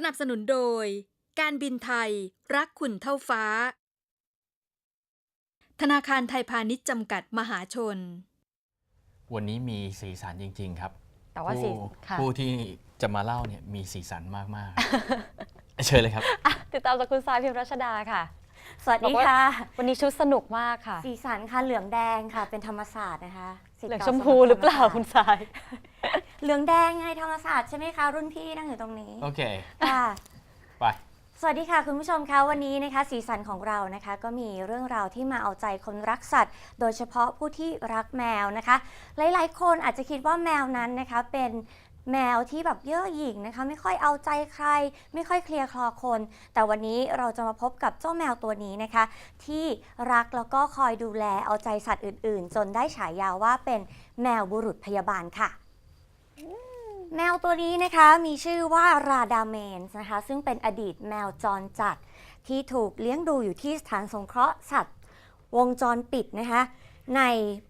สนับสนุนโดย การบินไทยรักคุณเท่าฟ้า ธนาคารไทยพาณิชย์จำกัดมหาชน วันนี้มีสีสันจริง ๆ ครับ แต่ว่าสีผู้ค่ะ ผู้ที่จะมาเล่าเนี่ยมีสีสันมากๆ เชิญเลยครับ อะติดตามจากคุณสายพิมพ์รัชดาค่ะ สวัสบอดีกว่าค่ะ วันนี้ชุดสนุกมากค่ะสีสันค่ะเหลืองแดงค่ะ เป็นธรรมศาสตร์นะคะศิษย์เหลืองก่าชมพูหรือเปล่าธรรมศสตคุณสาย เหลืองแดงไงธรรมศาสตร์ใช่ไหมคะ รุ่นพี่นั่งอยู่ตรงนี้โอเค ค่ะ ไป สวัสดีค่ะคุณผู้ชมคะวันนี้นะคะ สีสันของเรานะคะ ก็มีเรื่องราวที่มาเอาใจคนรักสัตว์ โดยเฉพาะผู้ที่รักแมวนะคะ หลายๆ คนอาจจะคิดว่าแมวนั้นนะคะเป็นแมวที่แบบเย่อหยิ่งนะคะ ไม่ค่อยเอาใจใคร ไม่ค่อยเคลียร์คลอคน แต่วันนี้เราจะมาพบกับเจ้าแมวตัวนี้นะคะ ที่รักแล้วก็คอยดูแลเอาใจสัตว์อื่น ๆ จนได้ฉายาว่าเป็นแมวบุรุษพยาบาลค่ะ แมวตัวนี้นะคะมีชื่อว่าราดาเมนนะคะ ซึ่งเป็นอดีตแมวจรจัด ที่ถูกเลี้ยงดูอยู่ที่สถานสงเคราะห์สัตว์วงจรปิดนะคะ ใน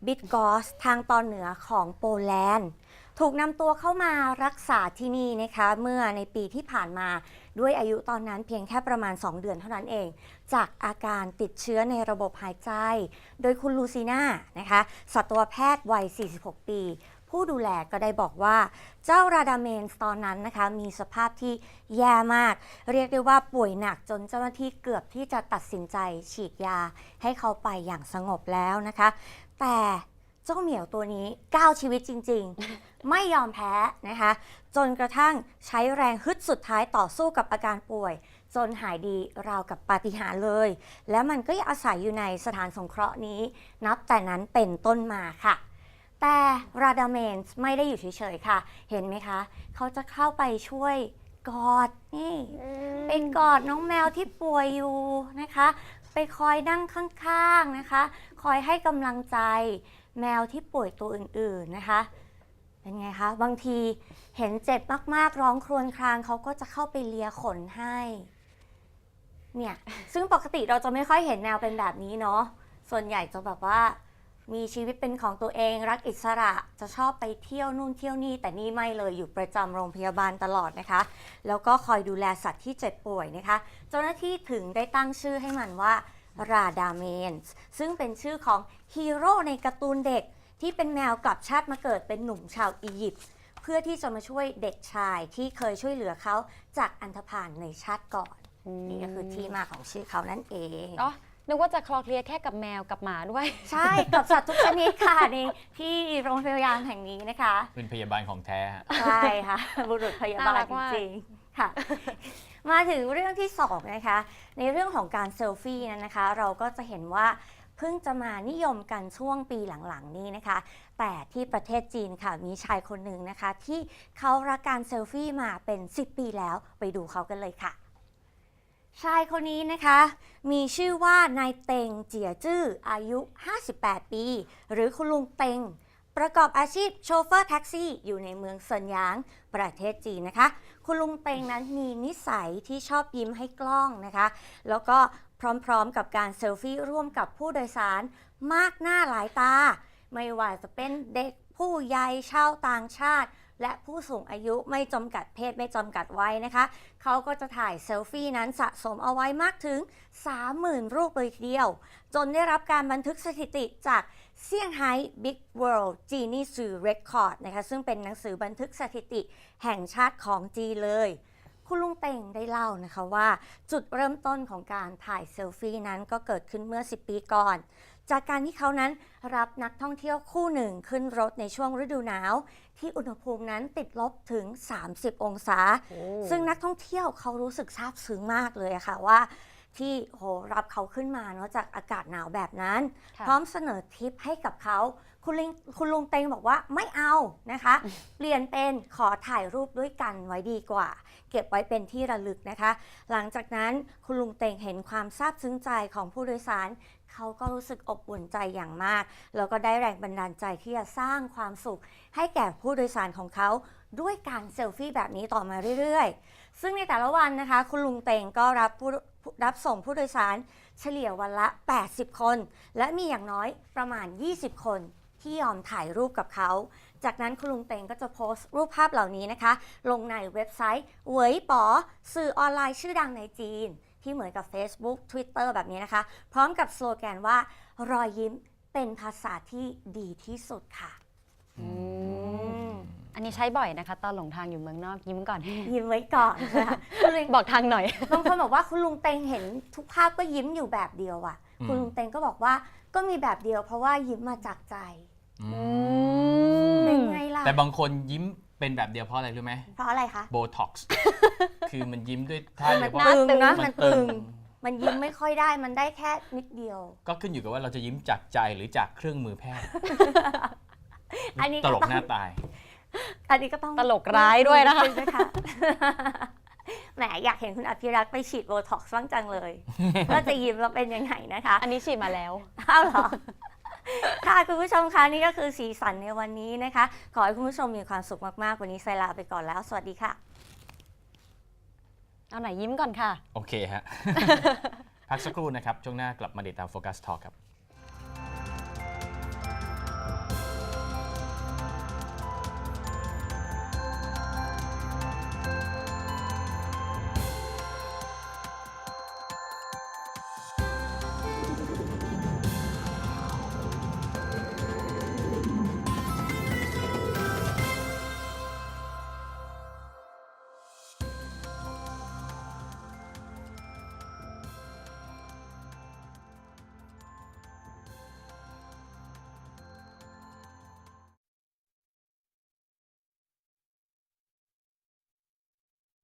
บิดกอสทางตอนเหนือของโปแลนด์ ถูกนำตัวเข้ามารักษาที่นี่นะคะ เมื่อในปีที่ผ่านมาด้วยอายุตอนนั้นเพียงแค่ประมาณ 2 เดือนเท่านั้นเอง จากอาการติดเชื้อในระบบหายใจ โดยคุณลูซีน่านะคะสัตวแพทย์วัย 46 ปี ผู้ดูแลก็ได้บอกว่าเจ้าราดาเมนส์ตอนนั้นนะคะ มีสภาพที่แย่มาก เรียกได้ว่าป่วยหนักจนเจ้าหน้าที่เกือบที่จะตัดสินใจฉีดยาให้เขาไปอย่างสงบแล้วนะคะ แต่เจ้าเหมียวตัวนี้ก้าวชีวิตจริง ๆ ไม่ยอมแพ้นะคะ จนกระทั่งใช้แรงฮึดสุดท้ายต่อสู้กับอาการป่วยจนหายดีราวกับปาฏิหาริย์เลย และมันก็ยังอาศัยอยู่ในสถานสงเคราะห์นี้ นับแต่นั้นเป็นต้นมาค่ะ แต่ราดาเมนส์ไม่ได้อยู่เฉยๆค่ะ เห็นไหมคะ เขาจะเข้าไปช่วยกอดนี่ ไปกอดน้องแมวที่ป่วยอยู่นะคะ ไปคอยนั่งข้างๆนะคะ คอยให้กำลังใจแมวที่ป่วยตัวอื่นๆนะคะ เป็นไงคะ บางทีเห็นเจ็บมากๆร้องครวญครางเขาก็จะเข้าไปเลียขนให้ เนี่ย ซึ่งปกติเราจะไม่ค่อยเห็นแมวเป็นแบบนี้เนาะ ส่วนใหญ่จะแบบว่า มีชีวิตเป็นของตัวเองรักอิสระจะชอบไปเที่ยวนู่นเที่ยวนี่แต่นี่ไม่เลยอยู่ประจำโรงพยาบาลตลอดนะคะ แล้วก็คอยดูแลสัตว์ที่เจ็บป่วยนะคะ เจ้าหน้าที่ถึงได้ตั้งชื่อให้มันว่าราดาเมนส์ซึ่งเป็นชื่อของฮีโร่ในการ์ตูนเด็กที่เป็นแมวกลับชาติมาเกิดเป็นหนุ่มชาวอียิปต์เพื่อที่จะมาช่วยเด็กชายที่เคยช่วยเหลือเขาจากอันธพาลในชาติก่อน นี่ก็คือที่มาของชื่อเขานั่นเอง อ๋อ นึกว่าจะคลอเคลียร์แค่กับแมวกับหมาด้วย ใช่กับสัตว์ทุกชนิดค่ะในที่โรงพยาบาลแห่งนี้นะคะ เป็นพยาบาลของแท้ฮะใช่ค่ะ บุรุษพยาบาน่าลรักจมาก ริงๆค่ะ มาถึงเรื่องที่สองนะคะ ในเรื่องของการเซลฟี่นั้นนะคะ เราก็จะเห็นว่าเพิ่งจะมานิยมกันช่วงปีหลังๆ นี้นะคะ แต่ที่ประเทศจีนค่ะมีชายคนหนึ่งนะคะ ที่เขารักการเซลฟี่มาเป็น 10 ปีแล้วไปดูเขากันเลยค่ะ ชายคนนี้นะคะ มีชื่อว่านายเต็งเจียจื้ออายุ 58 ปี หรือคุณลุงเต็ง ประกอบอาชีพโชเฟอร์แท็กซี่ อยู่ในเมืองเซินหยาง ประเทศจีนนะคะ คุณลุงเต็งนั้นมีนิสัยที่ชอบยิ้มให้กล้องนะคะ แล้วก็พร้อมๆกับการเซลฟี่ร่วมกับผู้โดยสารมากหน้าหลายตา ไม่ว่าจะเป็นเด็กผู้ใหญ่ชาวต่างชาติ และผู้สูงอายุไม่จำกัดเพศไม่จำกัดวัยนะคะ เขาก็จะถ่ายเซลฟี่นั้นสะสมเอาไว้มากถึง 30,000 รูปเลยทีเดียว จนได้รับการบันทึกสถิติจากเซี่ยงไฮ้ Big World Guinness Record นะคะซึ่งเป็นหนังสือบันทึกสถิติแห่งชาติของจีนเลย คุณลุงเต่งได้เล่านะคะว่า จุดเริ่มต้นของการถ่ายเซลฟี่นั้นก็เกิดขึ้นเมื่อ 10 ปีก่อน จากการที่เขานั้นรับนักท่องเที่ยวคู่หนึ่งขึ้นรถในช่วงฤดูหนาว ที่อุณหภูมินั้นติดลบถึง 30 องศา ซึ่งนักท่องเที่ยวเขารู้สึกซาบซึ้งมากเลยอะค่ะว่า ที่โหรับเขาขึ้นมาเนาะจากอากาศหนาวแบบนั้น ค่ะ พร้อมเสนอทิปให้กับเขาคุณลิงคุณลุงเตงบอกว่าไม่เอานะคะ เปลี่ยนเป็นขอถ่ายรูปด้วยกันไว้ดีกว่า เก็บไว้เป็นที่ระลึกนะคะ หลังจากนั้นคุณลุงเตงเห็นความซาบซึ้งใจของผู้โดยสาร เขาก็รู้สึกอบอุ่นใจอย่างมาก แล้วก็ได้แรงบันดาลใจที่จะสร้างความสุข ให้แก่ผู้โดยสารของเขาด้วยการเซลฟี่แบบนี้ต่อมาเรื่อยๆ ซึ่งในแต่ละวันนะคะ คุณลุงเตงก็รับผู้ รับส่งผู้โดยสารเฉลี่ยวันละ 80 คน และมีอย่างน้อยประมาณ 20 คนที่ยอมถ่ายรูปกับเขา จากนั้นคุณลุงเต็งก็จะโพสต์รูปภาพเหล่านี้นะคะ ลงในเว็บไซต์เหวยป๋อสื่อออนไลน์ชื่อดังในจีน ที่เหมือนกับ Facebook Twitter แบบนี้นะคะ พร้อมกับสโลแกนว่ารอยยิ้มเป็นภาษาที่ดีที่สุดค่ะ อืม อันนี้ใช้บ่อยนะคะ ตอนหลงทางอยู่เมืองนอกยิ้มก่อน ยิ้มไว้ก่อนนะคะคุณลุงบอกทางหน่อย บางคนบอกว่าคุณลุงเต็งเห็นทุกภาพก็ยิ้มอยู่แบบเดียวอะอืม คุณลุงเต็งก็บอกว่าก็มีแบบเดียว เพราะว่ายิ้มมาจากใจอืม เป็นไงล่ะแต่บางคนยิ้มเป็นแบบเดียวเพราะอะไรรู้ไหมเพราะอะไรคะ โบท็อกซ์ คือมันยิ้มด้วยท่าคือเดีมัยนวเพราะตึงนะ มัมันนตึตึงงมันยิ้มไม่ค่อยได้มันได้แค่นิดเดียว ก็ขึ้นอยู่กับว่าเราจะยิ้มจากใจหรือจากเครื่องมือแพทย์อันนี้ตก็ลกต้อง หน้าตาย อันนี้ก็ต้องตลกร้ายด้วยนะคะดงนะคะ แหมอยากเห็นคุณอภิรักษ์ไปฉีดโบท็อกซ์บ้างจังเลยว่าจะยิ้มแล้วเป็นยังไงนะคะ อันนี้ฉีดมาแล้วอ้าวเหรอค่ะคุณผู้ชมคะนี่ก็คือสีสันในวันนี้นะคะ ขอให้คุณผู้ชมมีความสุขมากๆ วันนี้ไซลาไปก่อนแล้ว สวัสดีค่ะ เอาไหนยิ้มก่อนค่ะ โอเคฮะ พักสักครู่นะครับ ช่วงหน้ากลับมาติดตามโฟกัสทอครับ